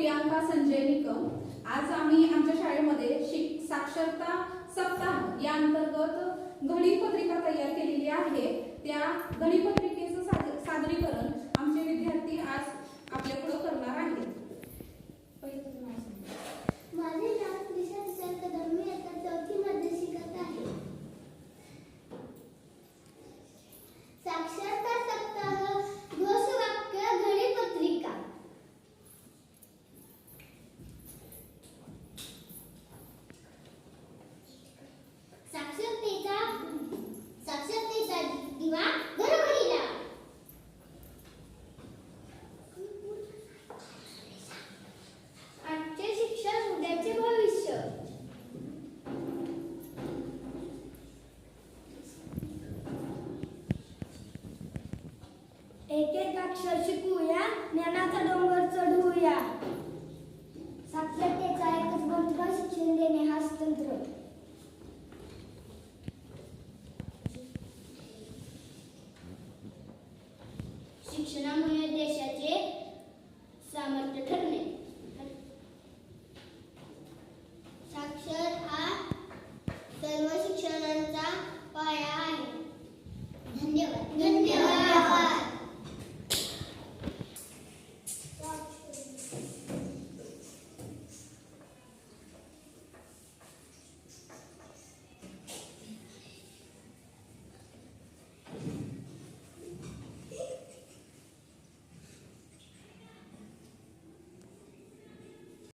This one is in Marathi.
प्रियांका संजय निकम आज आम्ही आमच्या शाळेमध्ये शिक साक्षरता सप्ताह या अंतर्गत गणितपत्रिका तयार केलेली आहे. त्या गणितपत्रिकेचं एक एक अक्षर शिकूया ज्ञानाचा डोंगर चढवूया साक्षरतेचा एकच मंत्र शिक्षण देणे हाच तंत्र. शिक्षणामुळे